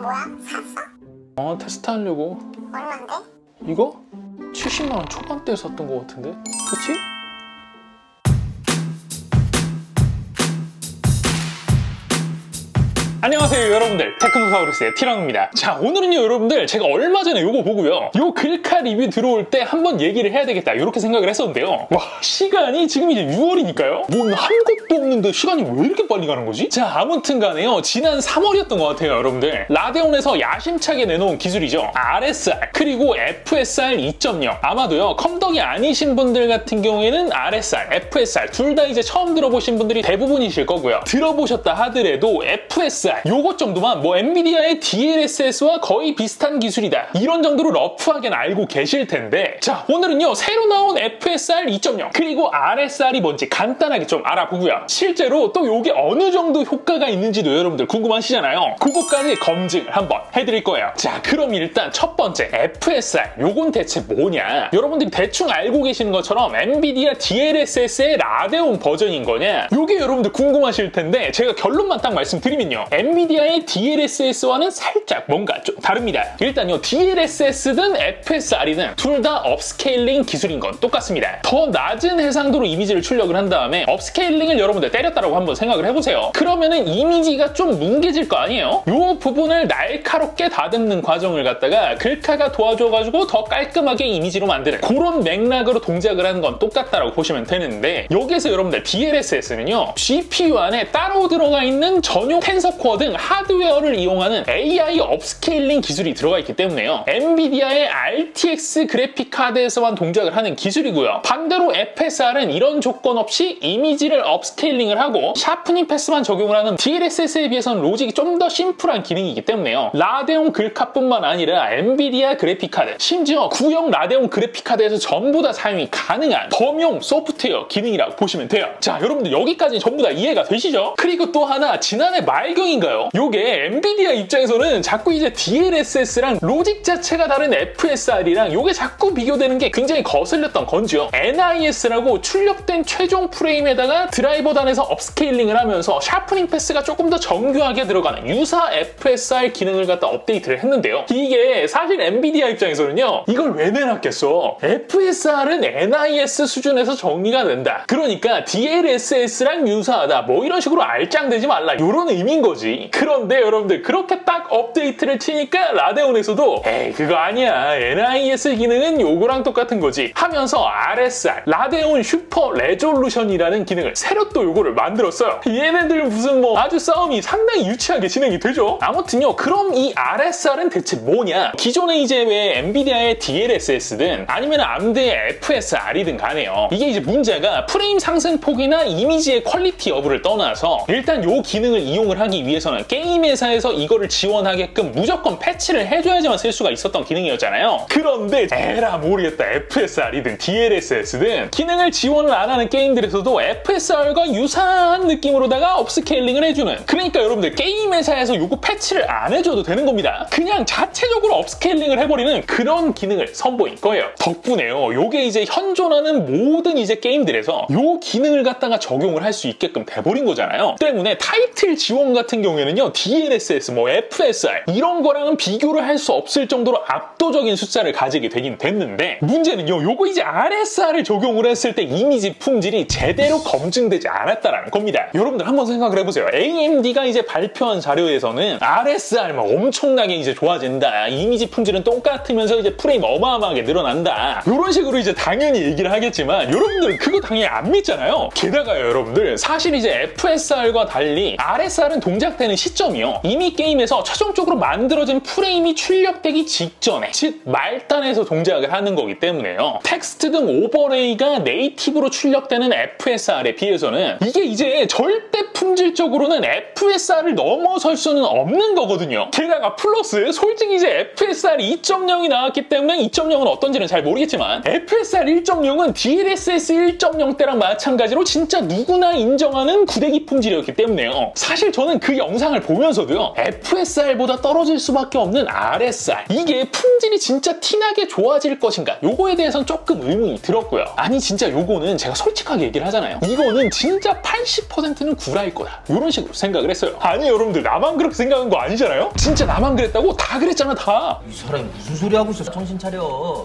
뭐야? 샀어? 어 테스트 하려고 얼만데? 이거? 70만 원 초반대에 샀던 것 같은데? 그치? 안녕하세요 여러분들. 테크노사우루스의 티랑입니다. 자 오늘은요 여러분들 제가 얼마 전에 요거 보고요. 요 글카 리뷰 들어올 때 한번 얘기를 해야 되겠다. 이렇게 생각을 했었는데요. 와 시간이 지금 이제 6월이니까요? 뭔 한 것도 없는데 시간이 왜 이렇게 빨리 가는 거지? 자 아무튼 간에요. 지난 3월이었던 것 같아요 여러분들. 라데온에서 야심차게 내놓은 기술이죠. RSR 그리고 FSR 2.0 아마도요 컴덕이 아니신 분들 같은 경우에는 RSR, FSR 둘 다 이제 처음 들어보신 분들이 대부분이실 거고요. 들어보셨다 하더라도 FSR 요것 정도만 뭐 엔비디아의 DLSS와 거의 비슷한 기술이다. 이런 정도로 러프하게는 알고 계실 텐데. 자 오늘은요 새로 나온 FSR 2.0 그리고 RSR이 뭔지 간단하게 좀 알아보고요. 실제로 또 요게 어느 정도 효과가 있는지도 여러분들 궁금하시잖아요. 그거까지 검증을 한번 해드릴 거예요. 자 그럼 일단 첫 번째 FSR 요건 대체 뭐냐? 여러분들이 대충 알고 계시는 것처럼 엔비디아 DLSS의 라데온 버전인 거냐? 요게 여러분들 궁금하실 텐데 제가 결론만 딱 말씀드리면요. 엔비디아의 DLSS와는 살짝 뭔가 좀 다릅니다. 일단요 DLSS든 FSR이든 둘 다 업스케일링 기술인 건 똑같습니다. 더 낮은 해상도로 이미지를 출력을 한 다음에 업스케일링을 여러분들 때렸다라고 한번 생각을 해보세요. 그러면은 이미지가 좀 뭉개질 거 아니에요? 요 부분을 날카롭게 다듬는 과정을 갖다가 글카가 도와줘가지고 더 깔끔하게 이미지로 만드는 그런 맥락으로 동작을 하는 건 똑같다라고 보시면 되는데 여기서 여러분들 DLSS는요 GPU 안에 따로 들어가 있는 전용 텐서코어 등 하 드웨어를 이용하는 AI 업스케일링 기술이 들어가 있기 때문에요 엔비디아의 RTX 그래픽 카드에서만 동작을 하는 기술이고요 반대로 FSR은 이런 조건 없이 이미지를 업스케일링을 하고 샤프닝 패스만 적용을 하는 DLSS에 비해서는 로직이 좀 더 심플한 기능이기 때문에요 라데온 글카뿐만 아니라 엔비디아 그래픽 카드 심지어 구형 라데온 그래픽 카드에서 전부 다 사용이 가능한 범용 소프트웨어 기능이라고 보시면 돼요 자 여러분들 여기까지 전부 다 이해가 되시죠? 그리고 또 하나 지난해 말경인가요? 요게 엔비디아 입장에서는 자꾸 이제 DLSS랑 로직 자체가 다른 FSR이랑 요게 자꾸 비교되는 게 굉장히 거슬렸던 건지요. NIS라고 출력된 최종 프레임에다가 드라이버 단에서 업스케일링을 하면서 샤프닝 패스가 조금 더 정교하게 들어가는 유사 FSR 기능을 갖다 업데이트를 했는데요. 이게 사실 엔비디아 입장에서는요 이걸 왜 내놨겠어? FSR은 NIS 수준에서 정리가 된다. 그러니까 DLSS랑 유사하다. 뭐 이런 식으로 알짱되지 말라. 이런 의미인 거지. 그런 데 여러분들 그렇게 딱 업데이트를 치니까 라데온에서도 에이 그거 아니야. NIS 기능은 요거랑 똑같은 거지. 하면서 RSR 라데온 슈퍼 레졸루션이라는 기능을 새로 또 요거를 만들었어요. 얘네들 무슨 뭐 아주 싸움이 상당히 유치하게 진행이 되죠? 아무튼요 그럼 이 RSR은 대체 뭐냐? 기존에 이제 왜 엔비디아의 DLSS든 아니면 암드의 FSR이든 간에요. 이게 이제 문제가 프레임 상승폭이나 이미지의 퀄리티 여부를 떠나서 일단 요 기능을 이용을 하기 위해서는 게임 회사에서 이거를 지원하게끔 무조건 패치를 해줘야지만 쓸 수가 있었던 기능이었잖아요. 그런데 에라 모르겠다. FSR이든 DLSS든 기능을 지원을 안 하는 게임들에서도 FSR과 유사한 느낌으로다가 업스케일링을 해주는. 그러니까 여러분들 게임 회사에서 요거 패치를 안 해줘도 되는 겁니다. 그냥 자체적으로 업스케일링을 해버리는 그런 기능을 선보인 거예요. 덕분에요. 요게 이제 현존하는 모든 이제 게임들에서 요 기능을 갖다가 적용을 할 수 있게끔 돼버린 거잖아요. 때문에 타이틀 지원 같은 경우에는요 DLSS 뭐 FSR 이런 거랑은 비교를 할 수 없을 정도로 압도적인 숫자를 가지게 되긴 됐는데 문제는요 요거 이제 RSR을 적용을 했을 때 이미지 품질이 제대로 검증되지 않았다라는 겁니다. 여러분들 한번 생각을 해보세요. AMD가 이제 발표한 자료에서는 RSR 막 엄청나게 이제 좋아진다 이미지 품질은 똑같으면서 이제 프레임 어마어마하게 늘어난다 이런 식으로 이제 당연히 얘기를 하겠지만 여러분들은 그거 당연히 안 믿잖아요. 게다가 여러분들 사실 이제 FSR과 달리 RSR은 동작되는 시점 이요. 이미 게임에서 최종적으로 만들어진 프레임이 출력되기 직전에 즉 말단에서 동작을 하는 거기 때문에요. 텍스트 등 오버레이가 네이티브로 출력되는 FSR에 비해서는 이게 이제 절대 품질적으로는 FSR을 넘어설 수는 없는 거거든요. 게다가 플러스 솔직히 이제 FSR 2.0이 나왔기 때문에 2.0은 어떤지는 잘 모르겠지만 FSR 1.0은 DLSS 1.0 때랑 마찬가지로 진짜 누구나 인정하는 구대기 품질이었기 때문에요. 사실 저는 그 영상을 보면서도요 FSR보다 떨어질 수밖에 없는 RSR 이게 품질이 진짜 티나게 좋아질 것인가? 요거에 대해서는 조금 의문이 들었고요. 아니 진짜 요거는 제가 솔직하게 얘기를 하잖아요. 이거는 진짜 80%는 구라일 거다. 이런 식으로 생각을 했어요. 아니 여러분들 나만 그렇게 생각한 거 아니잖아요? 진짜 나만 그랬다고? 다 그랬잖아 다. 이 사람이 무슨 소리 하고 있어? 정신 차려.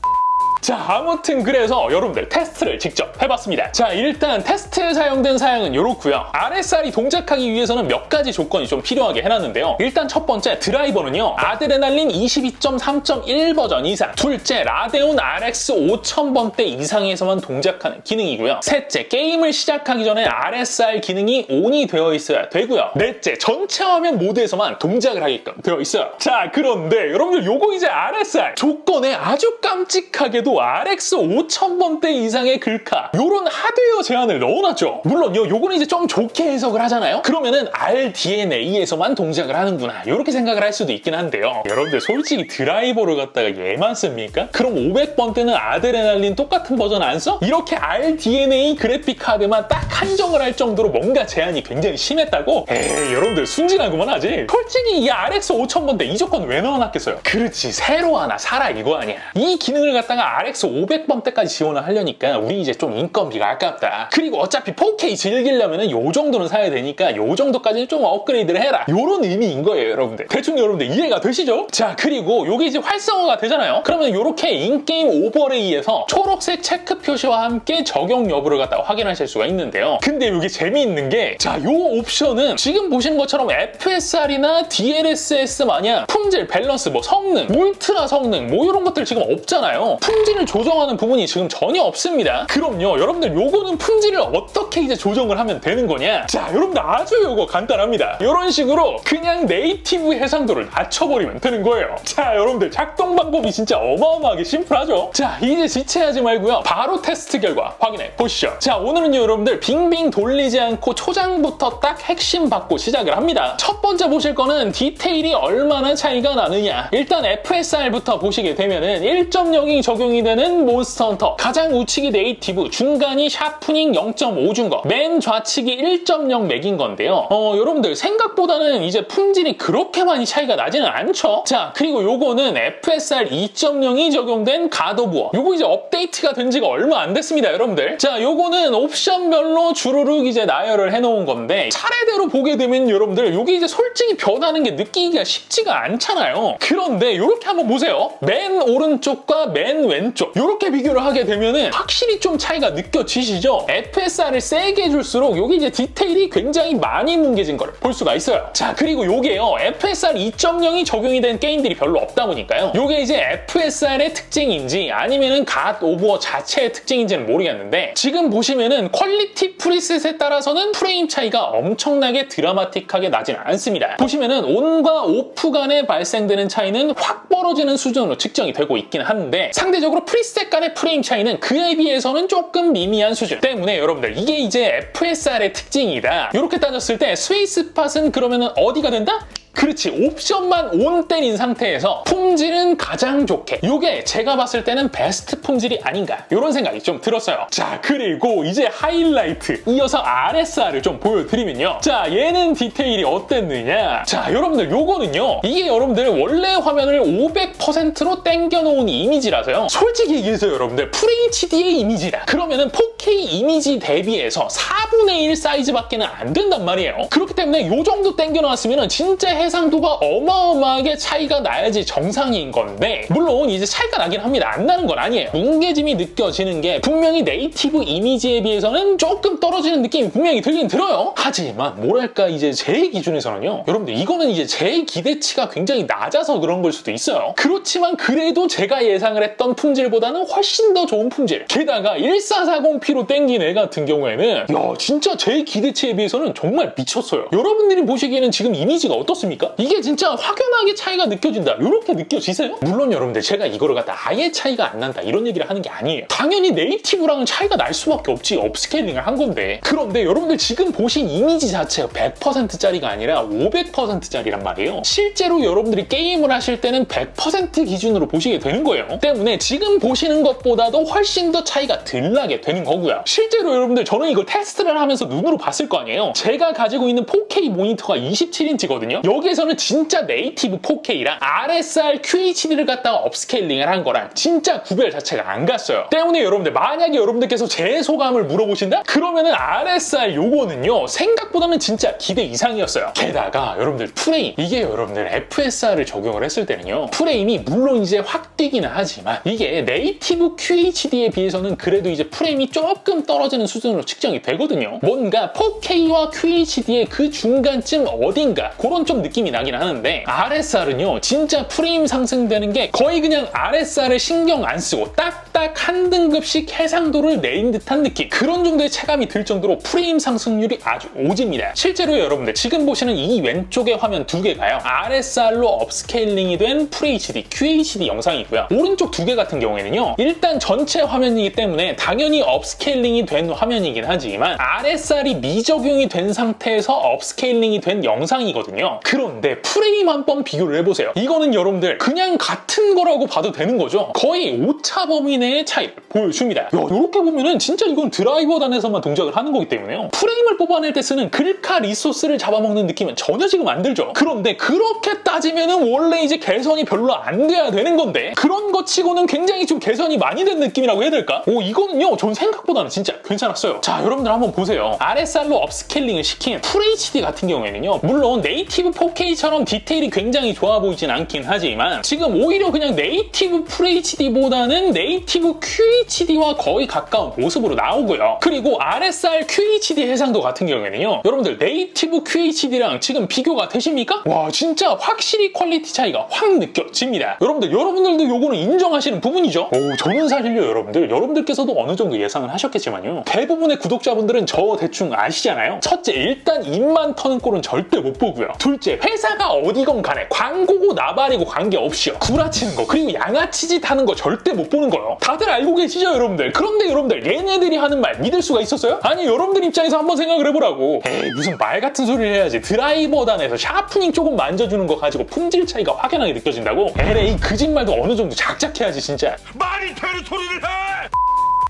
자 아무튼 그래서 여러분들 테스트를 직접 해봤습니다. 자 일단 테스트에 사용된 사양은 이렇고요. RSR이 동작하기 위해서는 몇 가지 조건이 좀 필요하게 해놨는데요. 일단 첫 번째 드라이버는요. 아드레날린 22.3.1 버전 이상. 둘째 라데온 RX 5000번대 이상에서만 동작하는 기능이고요. 셋째 게임을 시작하기 전에 RSR 기능이 ON이 되어 있어야 되고요. 넷째 전체 화면 모드에서만 동작을 하게끔 되어 있어요. 자 그런데 여러분들 요거 이제 RSR 조건에 아주 깜찍하게도 RX 5000번대 이상의 글카 요런 하드웨어 제한을 넣어놨죠 물론 요 요거는 이제 좀 좋게 해석을 하잖아요 그러면은 RDNA에서만 동작을 하는구나 이렇게 생각을 할 수도 있긴 한데요 여러분들 솔직히 드라이버를 갖다가 얘만 씁니까? 그럼 500번대는 아드레날린 똑같은 버전 안 써? 이렇게 RDNA 그래픽 카드만 딱 한정을 할 정도로 뭔가 제한이 굉장히 심했다고? 에이 여러분들 순진하구만 아직 솔직히 이 RX 5000번대 이 조건 왜 넣어놨겠어요? 그렇지 새로 하나 사라 이거 아니야 이 기능을 갖다가 RX 500번대까지 지원을 하려니까 우리 이제 좀 인건비가 아깝다. 그리고 어차피 4K 즐기려면은 요 정도는 사야 되니까 요 정도까지는 좀 업그레이드를 해라. 요런 의미인 거예요 여러분들. 대충 여러분들 이해가 되시죠? 자 그리고 요게 이제 활성화가 되잖아요. 그러면 요렇게 인게임 오버레이에서 초록색 체크 표시와 함께 적용 여부를 갖다가 확인하실 수가 있는데요. 근데 요게 재미있는 게 자 요 옵션은 지금 보시는 것처럼 FSR이나 DLSS 마냥 품질 밸런스 뭐 성능 울트라 성능 뭐 이런 것들 지금 없잖아요. 품 질을 조정하는 부분이 지금 전혀 없습니다. 그럼요 여러분들 요거는 품질을 어떻게 이제 조정을 하면 되는 거냐? 자 여러분들 아주 요거 간단합니다. 이런 식으로 그냥 네이티브 해상도를 낮춰버리면 되는 거예요. 자 여러분들 작동 방법이 진짜 어마어마하게 심플하죠? 자 이제 지체하지 말고요. 바로 테스트 결과 확인해 보시죠. 자 오늘은요 여러분들 빙빙 돌리지 않고 초장부터 딱 핵심 받고 시작을 합니다. 첫 번째 보실 거는 디테일이 얼마나 차이가 나느냐. 일단 FSR부터 보시게 되면은 1.0이 적용 이 되는 몬스터 헌터. 가장 우측이 네이티브 중간이 샤프닝 0.5 준 거. 맨 좌측이 1.0 맥인 건데요. 어 여러분들 생각보다는 이제 품질이 그렇게 많이 차이가 나지는 않죠? 자 그리고 요거는 FSR 2.0이 적용된 가도부어 요거 이제 업데이트가 된 지가 얼마 안 됐습니다 여러분들. 자 요거는 옵션별로 주르륵 이제 나열을 해놓은 건데 차례대로 보게 되면 여러분들 요게 이제 솔직히 변하는 게 느끼기가 쉽지가 않잖아요. 그런데 요렇게 한번 보세요. 맨 오른쪽과 맨 왼쪽 요렇게 비교를 하게 되면은 확실히 좀 차이가 느껴지시죠? FSR을 세게 해줄수록 요게 이제 디테일이 굉장히 많이 뭉개진 걸 볼 수가 있어요. 자 그리고 요게요. FSR 2.0이 적용이 된 게임들이 별로 없다 보니까요. 요게 이제 FSR의 특징인지 아니면은 갓 오버워 자체의 특징인지는 모르겠는데 지금 보시면은 퀄리티 프리셋에 따라서는 프레임 차이가 엄청나게 드라마틱하게 나지는 않습니다. 보시면은 온과 오프 간에 발생되는 차이는 확 벌어지는 수준으로 측정이 되고 있긴 한데 상대적으로 프리셋 간의 프레임 차이는 그에 비해서는 조금 미미한 수준 때문에 여러분들 이게 이제 FSR의 특징이다 이렇게 따졌을 때 스웨이스팟은 그러면은 어디가 된다? 그렇지 옵션만 온 때린 상태에서 품질은 가장 좋게. 이게 제가 봤을 때는 베스트 품질이 아닌가. 이런 생각이 좀 들었어요. 자 그리고 이제 하이라이트. 이어서 RSR을 좀 보여드리면요. 자 얘는 디테일이 어땠느냐? 자 여러분들 요거는요. 이게 여러분들 원래 화면을 500%로 땡겨놓은 이미지라서요. 솔직히 얘기해서 여러분들 FHD의 이미지다. 그러면은 4K 이미지 대비해서 4분의 1 사이즈밖에는 안 된단 말이에요. 그렇기 때문에 요 정도 땡겨놨으면 진짜 해상도가 어마어마하게 차이가 나야지 정상인 건데 물론 이제 차이가 나긴 합니다. 안 나는 건 아니에요. 뭉개짐이 느껴지는 게 분명히 네이티브 이미지에 비해서는 조금 떨어지는 느낌이 분명히 들긴 들어요. 하지만 뭐랄까 이제 제 기준에서는요 여러분들 이거는 이제 제 기대치가 굉장히 낮아서 그런 걸 수도 있어요. 그렇지만 그래도 제가 예상을 했던 품질보다는 훨씬 더 좋은 품질 게다가 1440p로 땡긴 애 같은 경우에는 야 진짜 제 기대치에 비해서는 정말 미쳤어요. 여러분들이 보시기에는 지금 이미지가 어떻습니까? 않습니까? 이게 진짜 확연하게 차이가 느껴진다. 이렇게 느껴지세요? 물론 여러분들 제가 이거를 갖다 아예 차이가 안 난다 이런 얘기를 하는 게 아니에요. 당연히 네이티브랑은 차이가 날 수밖에 없지 업스케일링을 한 건데 그런데 여러분들 지금 보신 이미지 자체가 100%짜리가 아니라 500%짜리란 말이에요. 실제로 여러분들이 게임을 하실 때는 100% 기준으로 보시게 되는 거예요. 때문에 지금 보시는 것보다도 훨씬 더 차이가 덜 나게 되는 거고요. 실제로 여러분들 저는 이걸 테스트를 하면서 눈으로 봤을 거 아니에요. 제가 가지고 있는 4K 모니터가 27인치거든요. 여기 에서는 진짜 네이티브 4K랑 RSR QHD를 갖다가 업스케일링을 한 거랑 진짜 구별 자체가 안 갔어요. 때문에 여러분들 만약에 여러분들께서 제 소감을 물어보신다? 그러면은 RSR 요거는요 생각보다는 진짜 기대 이상이었어요. 게다가 여러분들 프레임 이게 여러분들 FSR을 적용을 했을 때는요 프레임이 물론 이제 확 뛰기는 하지만 이게 네이티브 QHD에 비해서는 그래도 이제 프레임이 조금 떨어지는 수준으로 측정이 되거든요. 뭔가 4K와 QHD의 그 중간쯤 어딘가 그런 좀 느낌 이 나긴 하는데 RSR은요 진짜 프레임 상승되는 게 거의 그냥 RSR을 신경 안 쓰고 딱딱 한 등급씩 해상도를 내린 듯한 느낌 그런 정도의 체감이 들 정도로 프레임 상승률이 아주 오집니다. 실제로 여러분들 지금 보시는 이 왼쪽의 화면 두 개가요 RSR로 업스케일링이 된 FHD, QHD 영상이고요. 오른쪽 두 개 같은 경우에는요 일단 전체 화면이기 때문에 당연히 업스케일링이 된 화면이긴 하지만 RSR이 미적용이 된 상태에서 업스케일링이 된 영상이거든요. 그런 데 프레임 한 번 비교를 해보세요. 이거는 여러분들 그냥 같은 거라고 봐도 되는 거죠. 거의 오차 범위 내의 차이를 보여줍니다. 야, 이렇게 보면은 진짜 이건 드라이버 단에서만 동작을 하는 거기 때문에요. 프레임을 뽑아낼 때 쓰는 글카 리소스를 잡아먹는 느낌은 전혀 지금 안 들죠. 그런데 그렇게 따지면은 원래 이제 개선이 별로 안 돼야 되는 건데 그런 거 치고는 굉장히 좀 개선이 많이 된 느낌이라고 해야 될까? 오 이거는요 전 생각보다는 진짜 괜찮았어요. 자 여러분들 한번 보세요. RSR로 업스케일링을 시킨 FHD 같은 경우에는요 물론 네이티브 4K처럼 디테일이 굉장히 좋아 보이진 않긴 하지만 지금 오히려 그냥 네이티브 FHD보다는 네이티브 QHD와 거의 가까운 모습으로 나오고요. 그리고 RSR QHD 해상도 같은 경우에는요 여러분들 네이티브 QHD랑 지금 비교가 되십니까? 와 진짜 확실히 퀄리티 차이가 확 느껴집니다. 여러분들 여러분들도 요거는 인정하시는 부분이죠. 오 저는 사실요 여러분들 여러분들께서도 어느 정도 예상을 하셨겠지만요 대부분의 구독자분들은 저 대충 아시잖아요. 첫째 일단 입만 터는 꼴은 절대 못 보고요. 둘째 회사가 어디건 간에 광고고 나발이고 관계없이요. 구라치는 거 그리고 양아치짓 하는 거 절대 못 보는 거요. 다들 알고 계시죠 여러분들? 그런데 여러분들 얘네들이 하는 말 믿을 수가 있었어요? 아니 여러분들 입장에서 한번 생각을 해보라고. 에이 무슨 말 같은 소리를 해야지. 드라이버단에서 샤프닝 조금 만져주는 거 가지고 품질 차이가 확연하게 느껴진다고? LA 거짓말도 어느 정도 작작해야지 진짜. 말이 되는 소리를 해!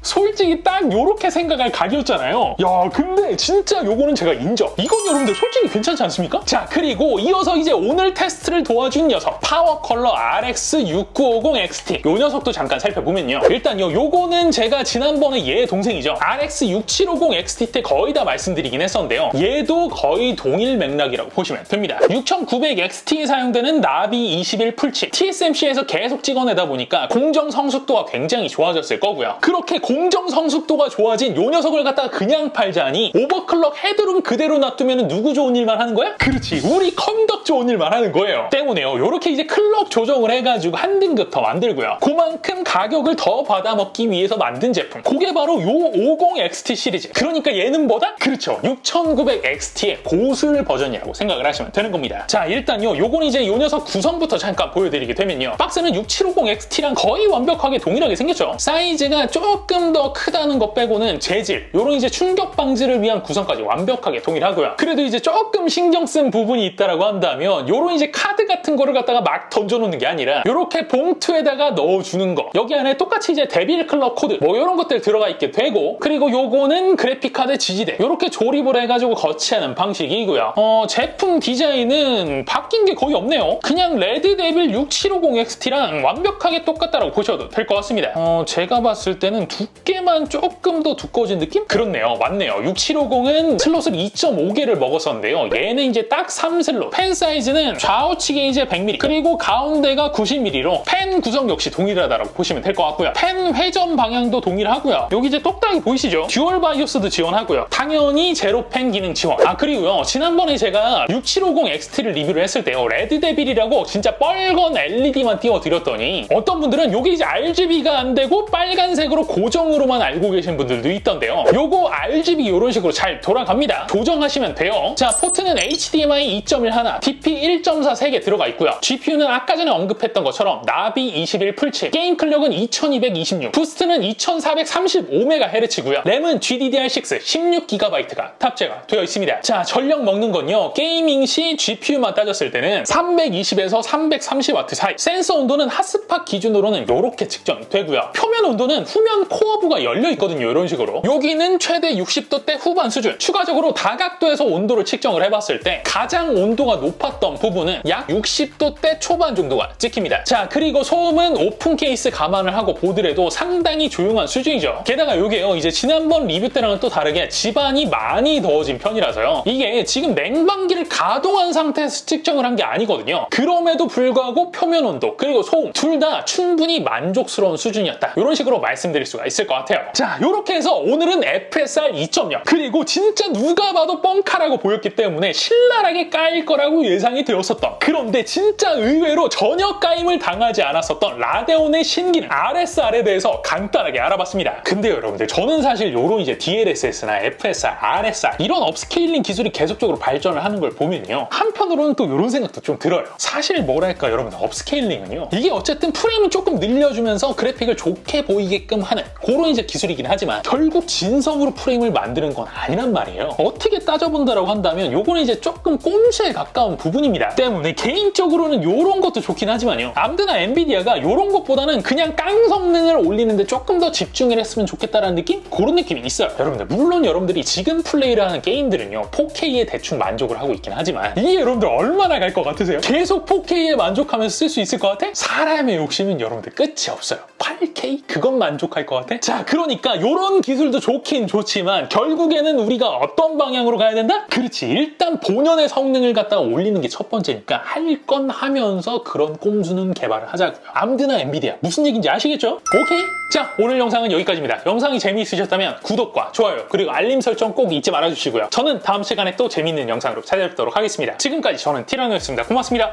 솔직히 딱 요렇게 생각할 각이었잖아요. 야, 근데 진짜 요거는 제가 인정. 이건 여러분들 솔직히 괜찮지 않습니까? 자, 그리고 이어서 이제 오늘 테스트를 도와준 녀석 파워 컬러 RX6950XT 요 녀석도 잠깐 살펴보면요. 일단요, 요거는 제가 지난번에 얘 동생이죠. RX6750XT 때 거의 다 말씀드리긴 했었는데요. 얘도 거의 동일 맥락이라고 보시면 됩니다. 6900XT에 사용되는 나비 21 풀칩 TSMC에서 계속 찍어내다 보니까 공정 성숙도가 굉장히 좋아졌을 거고요. 그렇게 공정 성숙도가 좋아진 요 녀석을 갖다가 그냥 팔자니 오버클럭 헤드룸 그대로 놔두면 누구 좋은 일만 하는 거야? 그렇지. 우리 컴덕 좋은 일만 하는 거예요. 때문에요. 요렇게 이제 클럭 조정을 해가지고 한 등급 더 만들고요. 그만큼 가격을 더 받아먹기 위해서 만든 제품. 그게 바로 요 50XT 시리즈. 그러니까 얘는 뭐다? 그렇죠. 6900XT의 고술 버전이라고 생각을 하시면 되는 겁니다. 자 일단요. 요건 이제 요 녀석 구성부터 잠깐 보여드리게 되면요. 박스는 6750XT랑 거의 완벽하게 동일하게 생겼죠. 사이즈가 조금 더 크다는 것 빼고는 재질 요런 이제 충격 방지를 위한 구성까지 완벽하게 동일하고요. 그래도 이제 조금 신경 쓴 부분이 있다라고 한다면 요런 이제 카드 같은 거를 갖다가 막 던져놓는 게 아니라 요렇게 봉투에다가 넣어주는 거. 여기 안에 똑같이 이제 데빌 클럽 코드 뭐 이런 것들 들어가 있게 되고 그리고 요거는 그래픽 카드 지지대 요렇게 조립을 해가지고 거치하는 방식이고요. 어 제품 디자인은 바뀐 게 거의 없네요. 그냥 레드 데빌 6750XT랑 완벽하게 똑같다라고 보셔도 될 것 같습니다. 어 제가 봤을 때는 두 께만 조금 더 두꺼워진 느낌? 그렇네요. 맞네요. 6750은 슬롯을 2.5개를 먹었었는데요. 얘는 이제 딱 3슬롯. 펜 사이즈는 좌우측에 이제 100mm 그리고 가운데가 90mm로 펜 구성 역시 동일하다고 보시면 될 것 같고요. 펜 회전 방향도 동일하고요. 여기 이제 똑딱이 보이시죠? 듀얼 바이오스도 지원하고요. 당연히 제로 펜 기능 지원. 아 그리고요. 지난번에 제가 6750XT를 리뷰를 했을 때요. 레드 데빌이라고 진짜 뻘건 LED만 띄워드렸더니 어떤 분들은 이게 이제 RGB가 안 되고 빨간색으로 고정 감성으로만 알고 계신 분들도 있던데요. 요거 RGB 이런 식으로 잘 돌아갑니다. 조정하시면 돼요. 자, 포트는 HDMI 2.1 하나, DP 1.4 3개 들어가 있고요. GPU는 아까 전에 언급했던 것처럼 나비 21 풀칩, 게임 클럭은 2226, 부스트는 2435MHz고요. 램은 GDDR6 16GB가 탑재가 되어 있습니다. 자, 전력 먹는 건요. 게이밍 시 GPU만 따졌을 때는 320에서 330W 사이. 센서 온도는 핫스팟 기준으로는 이렇게 측정이 되고요. 표면 온도는 후면 코 어부가 열려 있거든요. 이런 식으로. 여기는 최대 60도 대 후반 수준. 추가적으로 다각도에서 온도를 측정을 해봤을 때 가장 온도가 높았던 부분은 약 60도 대 초반 정도가 찍힙니다. 자, 그리고 소음은 오픈 케이스 감안을 하고 보더라도 상당히 조용한 수준이죠. 게다가 이게요. 이제 지난번 리뷰 때랑은 또 다르게 집안이 많이 더워진 편이라서요. 이게 지금 냉방기를 가동한 상태에서 측정을 한 게 아니거든요. 그럼에도 불구하고 표면 온도 그리고 소음 둘 다 충분히 만족스러운 수준이었다. 이런 식으로 말씀드릴 수가 있을 것 같아요. 자, 이렇게 해서 오늘은 FSR 2.0 그리고 진짜 누가 봐도 뻥카라고 보였기 때문에 신랄하게 까일 거라고 예상이 되었었던 그런데 진짜 의외로 전혀 까임을 당하지 않았었던 라데온의 신기능 RSR에 대해서 간단하게 알아봤습니다. 근데 여러분들 저는 사실 요런 이제 DLSS나 FSR, RSR 이런 업스케일링 기술이 계속적으로 발전을 하는 걸 보면요. 한편으로는 또 이런 생각도 좀 들어요. 사실 뭐랄까 여러분 업스케일링은요. 이게 어쨌든 프레임을 조금 늘려주면서 그래픽을 좋게 보이게끔 하는 그런 이제 기술이긴 하지만 결국 진성으로 프레임을 만드는 건 아니란 말이에요. 어떻게 따져본다라고 한다면 요거는 이제 조금 꼼수에 가까운 부분입니다. 때문에 개인적으로는 요런 것도 좋긴 하지만요. 암드나 엔비디아가 요런 것보다는 그냥 깡 성능을 올리는데 조금 더 집중을 했으면 좋겠다라는 느낌? 그런 느낌이 있어요. 여러분들 물론 여러분들이 지금 플레이를 하는 게임들은요 4K에 대충 만족을 하고 있긴 하지만 이게 여러분들 얼마나 갈 것 같으세요? 계속 4K에 만족하면서 쓸 수 있을 것 같아? 사람의 욕심은 여러분들 끝이 없어요. 8K? 그건 만족할 것 같아? 자 그러니까 요런 기술도 좋긴 좋지만 결국에는 우리가 어떤 방향으로 가야 된다? 그렇지 일단 본연의 성능을 갖다가 올리는 게 첫 번째니까 할 건 하면서 그런 꼼수는 개발을 하자고요. 암드나 엔비디아 무슨 얘기인지 아시겠죠? 오케이? 자 오늘 영상은 여기까지입니다. 영상이 재미있으셨다면 구독과 좋아요 그리고 알림 설정 꼭 잊지 말아주시고요. 저는 다음 시간에 또 재미있는 영상으로 찾아뵙도록 하겠습니다. 지금까지 저는 티라노였습니다. 고맙습니다.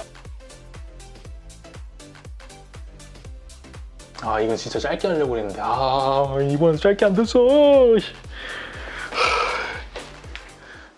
아 이건 진짜 짧게 하려고 했는데 아 이번엔 짧게 안 됐어.